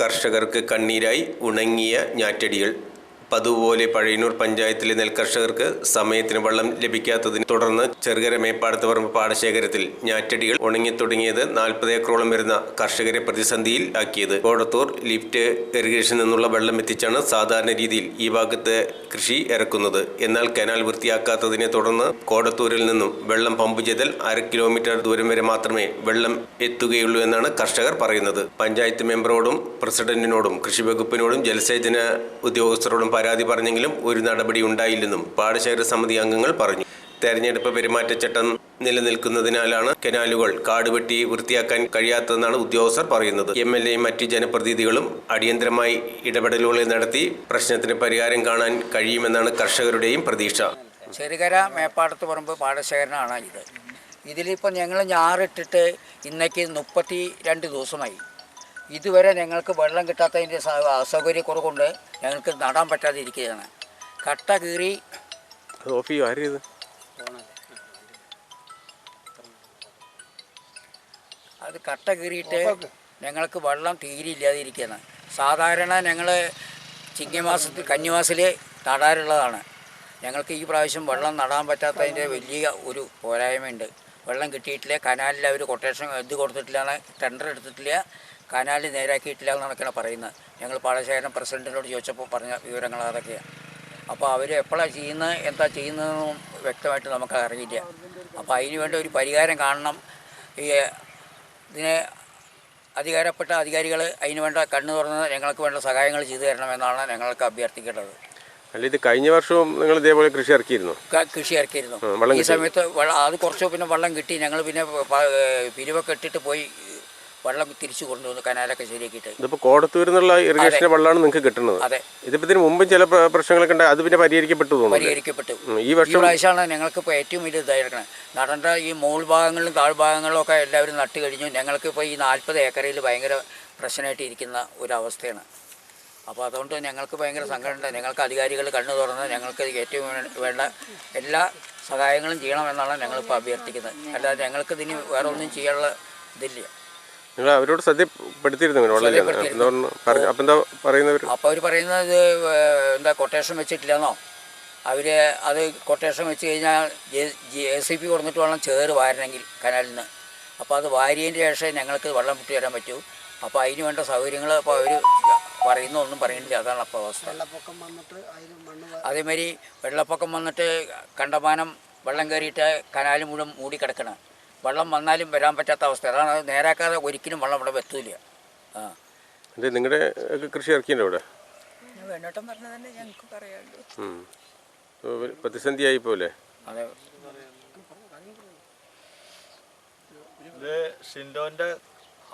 കർഷകർക്ക് കണ്ണീരായി ഉണങ്ങിയ ഞാറ്റടികൾ. പതുപോലെ പഴയന്നൂർ പഞ്ചായത്തിലെ നെൽകർഷകർക്ക് സമയത്തിന് വെള്ളം ലഭിക്കാത്തതിനെ തുടർന്ന് ചെറുകര മേപ്പാടത്ത് പറമ്പ് പാടശേഖരത്തിൽ ഞാറ്റടികൾ ഉണങ്ങി തുടങ്ങിയത് നാൽപ്പത് ഏക്കറോളം വരുന്ന കർഷകരെ പ്രതിസന്ധിയിൽ ആക്കിയത്. കോടത്തൂർ ലിഫ്റ്റ് ഇറിഗേഷൻ നിന്നുള്ള വെള്ളം എത്തിച്ചാണ് സാധാരണ രീതിയിൽ ഈ ഭാഗത്ത് കൃഷി ഇറക്കുന്നത്. എന്നാൽ കനാൽ വൃത്തിയാക്കാത്തതിനെ തുടർന്ന് കോടത്തൂരിൽ നിന്നും വെള്ളം പമ്പ് ചെയ്താൽ അര കിലോമീറ്റർ ദൂരം വരെ മാത്രമേ വെള്ളം എത്തുകയുള്ളൂ എന്നാണ് കർഷകർ പറയുന്നത്. പഞ്ചായത്ത് മെമ്പറോടും പ്രസിഡന്റിനോടും കൃഷി വകുപ്പിനോടും ജലസേചന ഉദ്യോഗസ്ഥരോടും പരാതി പറഞ്ഞെങ്കിലും ഒരു നടപടി ഉണ്ടായില്ലെന്നും പാടശേഖര സമിതി അംഗങ്ങൾ പറഞ്ഞു. തെരഞ്ഞെടുപ്പ് പെരുമാറ്റച്ചട്ടം നിലനിൽക്കുന്നതിനാലാണ് കനാലുകൾ കാടുവെട്ടി വൃത്തിയാക്കാൻ കഴിയാത്തതെന്നാണ് ഉദ്യോഗസ്ഥർ പറയുന്നത്. എം എൽ എയും മറ്റ് ജനപ്രതിനിധികളും അടിയന്തരമായി ഇടപെടലുകൾ നടത്തി പ്രശ്നത്തിന് പരിഹാരം കാണാൻ കഴിയുമെന്നാണ് കർഷകരുടെയും പ്രതീക്ഷ. ചെറുകര മേപ്പാടത്ത് പറമ്പ് പാടശേഖരനാണ് ഇത്. ഇതിലിപ്പോൾ ഞങ്ങൾ ഞാറിട്ടിട്ട് ഇന്നേക്ക് മുപ്പത്തി രണ്ട് ദിവസമായി. ഇതുവരെ ഞങ്ങൾക്ക് വെള്ളം കിട്ടാത്തതിന്റെ അസൗകര്യക്കുറവുകൊണ്ട് അസൗകര്യക്കുറവ് കൊണ്ട് ഞങ്ങൾക്ക് നടാൻ പറ്റാതെ ഇരിക്കുകയാണ് കട്ട കീറി അത് ഓഫ് ചെയ്യും ആരും അത് കട്ട കീറിയിട്ട് ഞങ്ങൾക്ക് വെള്ളം തീരെ ഇല്ലാതെ ഇരിക്കുകയാണ് സാധാരണ ഞങ്ങൾ ചിങ്ങമാസത്തിൽ കന്നിമാസത്തിൽ നടാറുള്ളതാണ്. ഞങ്ങൾക്ക് ഈ പ്രാവശ്യം വെള്ളം നടാൻ പറ്റാത്തതിന്റെ വലിയ ഒരു പോരായ്മയുണ്ട്. വെള്ളം കിട്ടിയിട്ടില്ല. കനാലിൽ അവർ കൊട്ടേഷൻ ഇത് കൊടുത്തിട്ടില്ല ടെൻഡർ എടുത്തിട്ടില്ല. കനാൽ നേരാക്കിയിട്ടില്ല എന്നൊക്കെയാണ് പറയുന്നത്. ഞങ്ങൾ പാടശേഖരം പ്രസിഡന്റിനോട് ചോദിച്ചപ്പോൾ പറഞ്ഞ വിവരങ്ങൾ അതൊക്കെയാണ് അപ്പോൾ അവർ എപ്പോഴാണ് ചെയ്യുന്നത് എന്താ ചെയ്യുന്നതെന്നും വ്യക്തമായിട്ട് നമുക്ക് അറിയില്ല. അപ്പോൾ അതിന് വേണ്ട ഒരു പരിഹാരം കാണണം. ഈ ഇതിനെ അധികാരപ്പെട്ട അധികാരികൾ അതിന് വേണ്ട കണ്ണു തുറന്ന് ഞങ്ങൾക്ക് വേണ്ട സഹായങ്ങൾ ചെയ്തു തരണമെന്നാണ് ഞങ്ങൾക്ക് അഭ്യർത്ഥിക്കേണ്ടത്. അല്ല ഇത് കഴിഞ്ഞ വർഷവും നിങ്ങൾ ഇതേപോലെ കൃഷി ഇറക്കിയിരുന്നു? കൃഷി ഇറക്കിയിരുന്നു. ഈ. സമയത്ത് അത് കുറച്ച് പിന്നെ വെള്ളം കിട്ടി. ഞങ്ങൾ പിന്നെ പിരിവൊക്കെ ഇട്ടിട്ട് പോയി വെള്ളം തിരിച്ചു കൊണ്ടുവന്നു കനാലൊക്കെ ശരിയാക്കിയിട്ട്. ഇതിപ്പോൾ കോടത്തൂരിൽ നിന്നുള്ള ഇറിഗേഷന്റെ വെള്ളമാണ് നിങ്ങൾക്ക് കിട്ടുന്നത്. അതെ. ഇതിപ്പോൾ ഇതിന് മുമ്പും ചില പ്ര- പ്രശ്നങ്ങളൊക്കെ ഉണ്ടായി അത് പിന്നെ പരിഹരിക്കപ്പെട്ടു തോന്നുന്നു പരിഹരിക്കപ്പെട്ടു. ഈ ഈ വർഷം പ്രാവശ്യമാണ് ഞങ്ങൾക്ക് ഇപ്പോൾ ഏറ്റവും വലിയ ഇതായിരിക്കണം. നടേണ്ട ഈ മോൾ ഭാഗങ്ങളിലും താഴ്ഭാഗങ്ങളിലും ഒക്കെ എല്ലാവരും നട്ട് കഴിഞ്ഞു. ഞങ്ങൾക്ക് ഇപ്പോൾ ഈ നാൽപ്പത് ഏക്കറയിൽ ഭയങ്കര പ്രശ്നമായിട്ട് ഇരിക്കുന്ന ഒരവസ്ഥയാണ് അപ്പോൾ അതുകൊണ്ട് ഞങ്ങൾക്ക് ഭയങ്കര സങ്കടമുണ്ട്. ഞങ്ങൾക്ക് അധികാരികൾ കണ്ണു തുറന്ന് ഞങ്ങൾക്ക് ഏറ്റവും വേണ്ട എല്ലാ സഹായങ്ങളും ചെയ്യണമെന്നാണ് ഞങ്ങളിപ്പോൾ അഭ്യർത്ഥിക്കുന്നത്. അല്ലാതെ ഞങ്ങൾക്ക് ഇതിന് വേറെ ഒന്നും ചെയ്യാനുള്ള ഇതില്ല. നിങ്ങൾ അവരോട് ശ്രദ്ധപ്പെടുത്തിയിരുന്നു അപ്പോൾ അവർ പറയുന്നത് ഇത് എന്താ കൊട്ടേഷൻ വെച്ചിട്ടില്ലെന്നോ? അവർ അത് കൊട്ടേഷൻ വെച്ച് കഴിഞ്ഞാൽ ജെ സി പി കൊടുത്തിട്ട് വേണം ചേറ് വാരണമെങ്കിൽ കനാലിൽ നിന്ന് അപ്പോൾ അത് വാരിയതിന്റെ ശേഷം ഞങ്ങൾക്ക് വെള്ളം വിട്ടു വരാൻ പറ്റൂ. അപ്പോൾ അതിന് വേണ്ട സൗകര്യങ്ങൾ അപ്പോൾ അവർ പറയുന്ന ഒന്നും പറയുന്നില്ല അതാണ് അപ്പോൾ അവസ്ഥ. വെള്ളപ്പൊക്കം വന്നിട്ട് അതിന് മണ്ണ് വ- അതേമാതിരി വെള്ളപ്പൊക്കം വന്നിട്ട് കണ്ടമാനം വെള്ളം കയറിയിട്ട് കനാൽ മുഴുവൻ മൂടി കിടക്കണം. വെള്ളം വന്നാലും വരാൻ പറ്റാത്ത അവസ്ഥ. അതാണ് അത് നേരാക്കാതെ ഒരിക്കലും വെള്ളം ഇവിടെ എത്തൂല ആ. നിങ്ങളുടെ കൃഷി ഇറക്കിയല്ലോ ഇവിടെ വേണോട്ടം പറഞ്ഞതന്നെ ഞങ്ങൾക്ക് പറയാനുള്ളൂ. പ്രതിസന്ധി ആയി പ്രതിസന്ധിയായി പോലെ. അതെ. ഇത് ഷിൻഡോന്റെ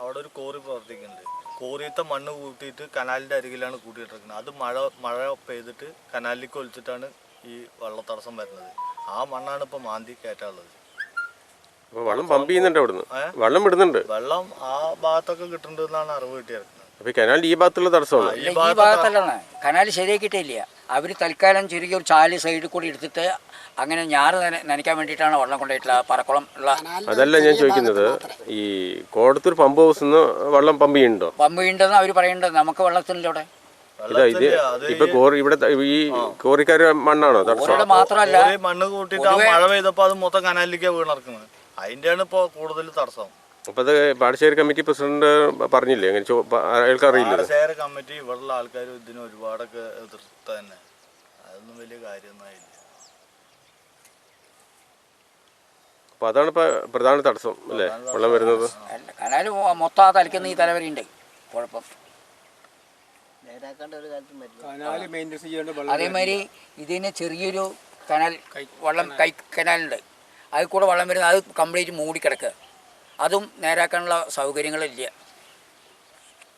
അവിടെ ഒരു കോറി പ്രവർത്തിക്കുന്നുണ്ട്. കോറിയത്തെ മണ്ണ് കൂട്ടിയിട്ട് കനാലിന്റെ അരികിലാണ് കൂട്ടിയിട്ടിരിക്കുന്നത്. അത് മഴ മഴ പെയ്തിട്ട് കനാലിലേക്ക് ഒലിച്ചിട്ടാണ് ഈ വെള്ളത്തടസ്സം വരുന്നത്. ആ മണ്ണാണ് ഇപ്പൊ മാന്തി കയറ്റാനുള്ളത്. അപ്പോൾ വെള്ളം പമ്പ് ചെയ്യുന്നുണ്ട് അവിടുന്ന്? വെള്ളം ഇടുന്നുണ്ട് വെള്ളം ആ ഭാഗത്തൊക്കെ കിട്ടുന്നുണ്ടെന്നാണ് അറിവ് കിട്ടിയിരിക്കുന്നത്. അപ്പോൾ ഈ ഭാഗത്തുള്ള തടസ്സമാണ് ഈ ഭാഗത്തല്ല ഈ ഭാഗത്തൊക്കെ ഇല്ല. കനാൽ അവർ തൽക്കാലം ചെറിയൊരു ചാൽ സൈഡിൽ കൂടി എടുത്തിട്ട് അങ്ങനെ ഞാറ് നന- നനയ്ക്കാൻ വേണ്ടിയിട്ടാണ് വെള്ളം കൊണ്ടുപോയിട്ടുള്ള പറക്കുളം ഉള്ള അതല്ല ഞാൻ ചോദിക്കുന്നത് ഈ കോടത്തൂർ പമ്പ് ഹൗസ് നിന്ന് വെള്ളം പമ്പ് ചെയ്യുന്നുണ്ടോ? പമ്പ് ഉണ്ടെന്ന് അവർ പറയുന്നുണ്ട്. നമുക്ക് വെള്ളത്തിനില്ല ഇവിടെ ഇതാ ഇത് ഇപ്പൊ കോറി ഇവിടെ ഈ കോറിക്കാര് മണ്ണാണോ? തടസ്സം. മാത്രമല്ല മണ്ണ് കൂട്ടിയിട്ട് ആ മഴ പെയ്തപ്പോ അത് മൊത്തം കനാലിലേക്കാണ് വീണിറക്കുന്നത് അതിന്റെയാണ് ഇപ്പൊ കൂടുതൽ തടസ്സം. അപ്പൊ അത് പാടശ്ശേരി കമ്മിറ്റി പ്രസിഡന്റ് പറഞ്ഞില്ലേ? അങ്ങനെ അയാൾക്ക് അറിയില്ല പാടശേഖര കമ്മിറ്റി ഇവിടെയുള്ള ആൾക്കാർ ഇതിന് ഒരുപാടൊക്കെ എതിർത്ത തന്നെ. അതൊന്നും വലിയ കാര്യമൊന്നും അപ്പോൾ അപ്പൊ അതാണ് ഇപ്പൊ പ്രധാന തടസ്സം അല്ലേ? വെള്ളം വരുന്നത്. കനാൽ മൊത്തം ആ തലയ്ക്കുന്ന ഈ തലവരെയുണ്ട് കുഴപ്പം. അതേമാതിരി ഇതിന് ചെറിയൊരു കനാൽ വെള്ളം കൈ കനാലുണ്ട്. അതിൽ കൂടെ വെള്ളം വരുന്നത് അത് കംപ്ലീറ്റ് മൂടിക്കിടക്കുക അതും നേരാക്കാനുള്ള സൗകര്യങ്ങളില്ല.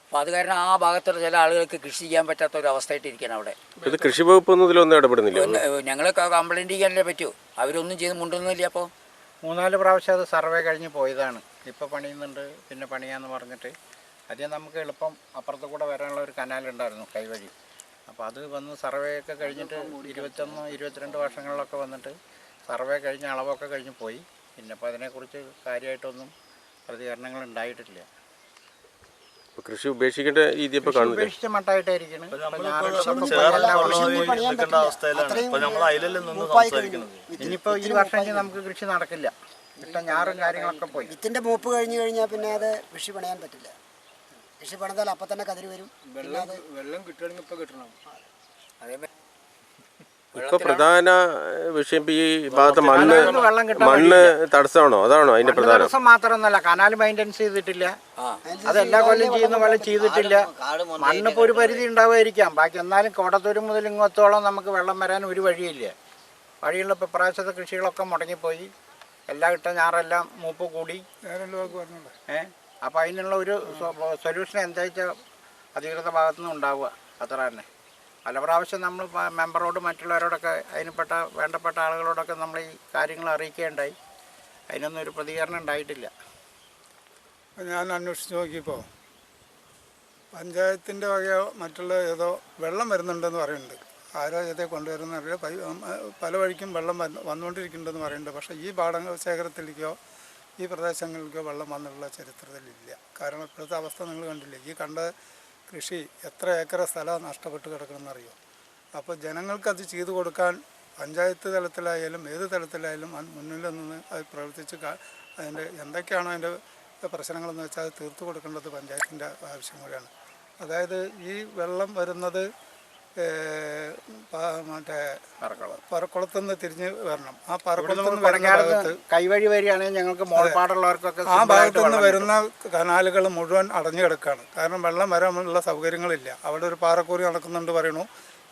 അപ്പോൾ അത് കാരണം ആ ഭാഗത്തുള്ള ചില ആളുകൾക്ക് കൃഷി ചെയ്യാൻ പറ്റാത്ത ഒരു അവസ്ഥയായിട്ട് ഇരിക്കണം അവിടെ. ഇത് കൃഷി വകുപ്പ് ഒന്നും ഇതിലൊന്നും ഇടപെടുന്നില്ല ഞങ്ങൾ കംപ്ലൈന്റ് ചെയ്യാനല്ലേ പറ്റൂ. അവരൊന്നും ചെയ്ത് മുണ്ടുന്നില്ല അപ്പോൾ മൂന്നാൽ പ്രാവശ്യം അത് സർവേ കഴിഞ്ഞ് പോയതാണ്. ഇപ്പോൾ പണിയുന്നുണ്ട്. പിന്നെ പണിയാന്ന് പറഞ്ഞിട്ട്. ആദ്യം നമുക്ക് എളുപ്പം അപ്പുറത്ത് കൂടെ വരാനുള്ള ഒരു കനാലുണ്ടായിരുന്നു കൈവഴി. അപ്പോൾ അത് വന്ന് സർവേ ഒക്കെ കഴിഞ്ഞിട്ട് ഇരുപത്തൊന്ന് ഇരുപത്തിരണ്ട് വർഷങ്ങളിലൊക്കെ വന്നിട്ട് സർവേ കഴിഞ്ഞ് അളവൊക്കെ കഴിഞ്ഞ് പോയി. പിന്നെ അപ്പോൾ അതിനെക്കുറിച്ച് കാര്യമായിട്ടൊന്നും പ്രതികരണങ്ങൾ ഉണ്ടായിട്ടില്ല ഇപ്പൊ കൃഷി ഉപേക്ഷിക്കേണ്ട രീതി ഇപ്പൊ ഉപേക്ഷിച്ച മട്ടായിട്ടായിരിക്കണം. ഇനിയിപ്പോ ഈ വർഷം നമുക്ക് കൃഷി നടക്കില്ല. ഇട്ട ഞാറും കാര്യങ്ങളൊക്കെ പോയി. വിത്തിന്റെ മൂപ്പ് കഴിഞ്ഞു കഴിഞ്ഞാൽ പിന്നെ അത് കൃഷി പണിയാൻ പറ്റില്ല. കൃഷി പണിതാൽ അപ്പൊ തന്നെ കതിര് വരും. വെള്ളം കിട്ടണമെങ്കിൽ ഇപ്പൊ കിട്ടണം. അതേമാതിരി ഇപ്പൊ പ്രധാന ഏഹ്, വിഷയം ഇപ്പൊ ഈ ഭാഗത്ത് മണ്ണ് മണ്ണ് തടസ്സമാണോ? അതാണോ അതിന്റെ പ്രധാന? ദിവസം മാത്രമൊന്നുമല്ല കനാൽ മെയിന്റെനൻസ് ചെയ്തിട്ടില്ല. അത് എല്ലാ കൊല്ലം ചെയ്യുന്ന പോലെ ചെയ്തിട്ടില്ല. മണ്ണ് ഇപ്പോൾ ഒരു പരിധി ഉണ്ടാവുമായിരിക്കാം ബാക്കി എന്നാലും കോടത്തൂര് മുതൽ ഇങ്ങോത്തോളം നമുക്ക് വെള്ളം വരാൻ ഒരു വഴിയില്ല. വഴിയുള്ള പ്രാവശ്യത്തെ കൃഷികളൊക്കെ മുടങ്ങിപ്പോയി. എല്ലാ ഇട്ട ഞാറെല്ലാം മൂപ്പ് കൂടി. ഏ? അപ്പോൾ അതിനുള്ള ഒരു സൊല്യൂഷൻ എന്താ വെച്ചാൽ അധികൃത ഭാഗത്തു നിന്ന് ഉണ്ടാവുക. അത്ര തന്നെ പല പ്രാവശ്യം നമ്മൾ മെമ്പറോട് മറ്റുള്ളവരോടൊക്കെ അതിനെപ്പെട്ട വേണ്ടപ്പെട്ട ആളുകളോടൊക്കെ നമ്മൾ ഈ കാര്യങ്ങൾ അറിയിക്കുകയുണ്ടായി അതിനൊന്നും ഒരു പ്രതികരണം ഉണ്ടായിട്ടില്ല. ഞാൻ അന്വേഷിച്ച് നോക്കിയപ്പോൾ പഞ്ചായത്തിന്റെ വകയോ മറ്റുള്ള ഏതോ വെള്ളം വരുന്നുണ്ടെന്ന് പറയുന്നുണ്ട്. ആരോഗ്യത്തെ പൈ- പല വഴിക്കും വെള്ളം വന്ന് വന്നുകൊണ്ടിരിക്കുന്നുണ്ടെന്ന് പറയുന്നുണ്ട്. പക്ഷേ ഈ പാടങ്ങൾ ശേഖരത്തിലേക്കോ ഈ പ്രദേശങ്ങളിലേക്കോ വെള്ളം വന്നുള്ള ചരിത്രത്തിലില്ല. കാരണം ഇപ്പോഴത്തെ അവസ്ഥ നിങ്ങൾ കണ്ടില്ലേ? ഈ കണ്ട കൃഷി എത്ര ഏക്കർ സ്ഥലം നഷ്ടപ്പെട്ട് കിടക്കണമെന്നറിയോ? അപ്പോൾ ജനങ്ങൾക്കത് ചെയ്തു കൊടുക്കാൻ പഞ്ചായത്ത് തലത്തിലായാലും ഏത് തലത്തിലായാലും മുന്നിൽ നിന്ന് അത് പ്രവർത്തിച്ച് അതിന്റെ എന്തൊക്കെയാണോ അതിന്റെ പ്രശ്നങ്ങളെന്ന് വെച്ചാൽ അത് തീർത്തു കൊടുക്കേണ്ടത് പഞ്ചായത്തിന്റെ ആവശ്യം കൂടിയാണ്. അതായത് ഈ വെള്ളം വരുന്നത് മറ്റേ പറക്കുളത്തു നിന്ന് തിരിഞ്ഞ് വരണം. ആ പറക്കുളത്തു നിന്ന് വരുന്ന ഭാഗത്ത് കൈവഴി വരികയാണെങ്കിൽ ഞങ്ങൾക്ക് മോൾപ്പാടുള്ളവർക്കൊക്കെ ആ ഭാഗത്തു നിന്ന് വരുന്ന കനാലുകൾ മുഴുവൻ അടഞ്ഞു കിടക്കുകയാണ് കാരണം വെള്ളം വരാനുള്ള സൗകര്യങ്ങളില്ല. അവിടെ ഒരു പാറക്കൂറി നടക്കുന്നുണ്ട് പറയണു.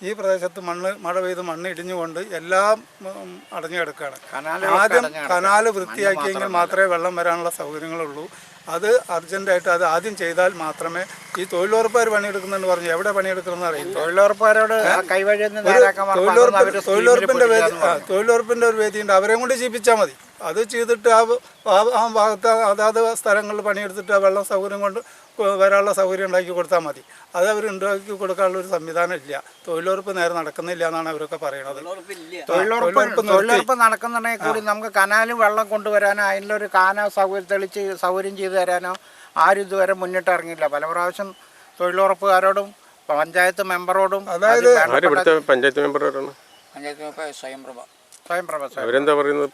ഈ പ്രദേശത്ത് മണ്ണ് മഴ പെയ്ത് മണ്ണ് ഇടിഞ്ഞുകൊണ്ട് എല്ലാം അടഞ്ഞു കിടക്കുകയാണ് ആദ്യം കനാല് വൃത്തിയാക്കിയെങ്കിൽ മാത്രമേ വെള്ളം വരാനുള്ള സൗകര്യങ്ങളുള്ളൂ. അത് അർജന്റായിട്ട് അത് ആദ്യം ചെയ്താൽ മാത്രമേ ഈ തൊഴിലുറപ്പുകാർ പണിയെടുക്കുന്നുണ്ട് പറഞ്ഞു എവിടെ പണിയെടുക്കണമെന്ന് അറിയില്ല. തൊഴിലുറപ്പുകാരോട് ആ കൈവഴി ഒന്ന് ഒരു നേരാക്കാൻ പറഞ്ഞാൽ തൊഴിലുറപ്പ് അവർ സ്കീമിൽ തൊഴിലുറപ്പിന്റെ വേദി തൊഴിലുറപ്പിന്റെ ഒരു വേദിയുണ്ട്. അവരെയും കൊണ്ട് ജീവിച്ചാൽ മതി. അത് ചെയ്തിട്ട് ആ ഭാഗത്ത് അതാത് സ്ഥലങ്ങളിൽ പണിയെടുത്തിട്ട് ആ വെള്ളം സൗകര്യം കൊണ്ട് വരാനുള്ള സൗകര്യം ഉണ്ടാക്കി കൊടുത്താൽ മതി അത് അവർ ഉണ്ടാക്കി കൊടുക്കാനുള്ള ഒരു സംവിധാനം ഇല്ല തൊഴിലുറപ്പ് നേരെ നടക്കുന്നില്ല എന്നാണ് അവരൊക്കെ പറയുന്നത് തൊഴിലുറപ്പ് തൊഴിലുറപ്പ് നടക്കുന്നുണ്ടെങ്കിൽ കൂടി നമുക്ക് കനാലും വെള്ളം കൊണ്ടുവരാനോ അതിലൊരു കാന സൗകര്യം തെളിച്ച് സൗകര്യം ചെയ്തു തരാനോ ആരും ഇതുവരെ മുന്നിട്ട് ഇറങ്ങിയില്ല പല പ്രാവശ്യം തൊഴിലുറപ്പുകാരോടും പഞ്ചായത്ത് മെമ്പറോടും അതായത് ആര് ഇവിടുത്തെ പഞ്ചായത്ത് മെമ്പറോടാണ് പഞ്ചായത്ത് സ്വയംപ്രഭ സ്വയംപ്രഭ സ്വയം പ്രഭ അവരെന്താ പറയുന്നത്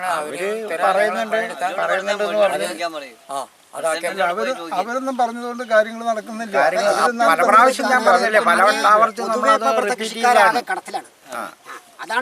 പറയുന്നുണ്ട് പറയുന്നുണ്ട് അവർ അവരൊന്നും പറഞ്ഞതുകൊണ്ട് കാര്യങ്ങൾ നടക്കുന്നില്ല. പല പ്രാവശ്യം ഞാൻ പറഞ്ഞില്ലേ പല ആവർത്തി കടത്തിലാണ്.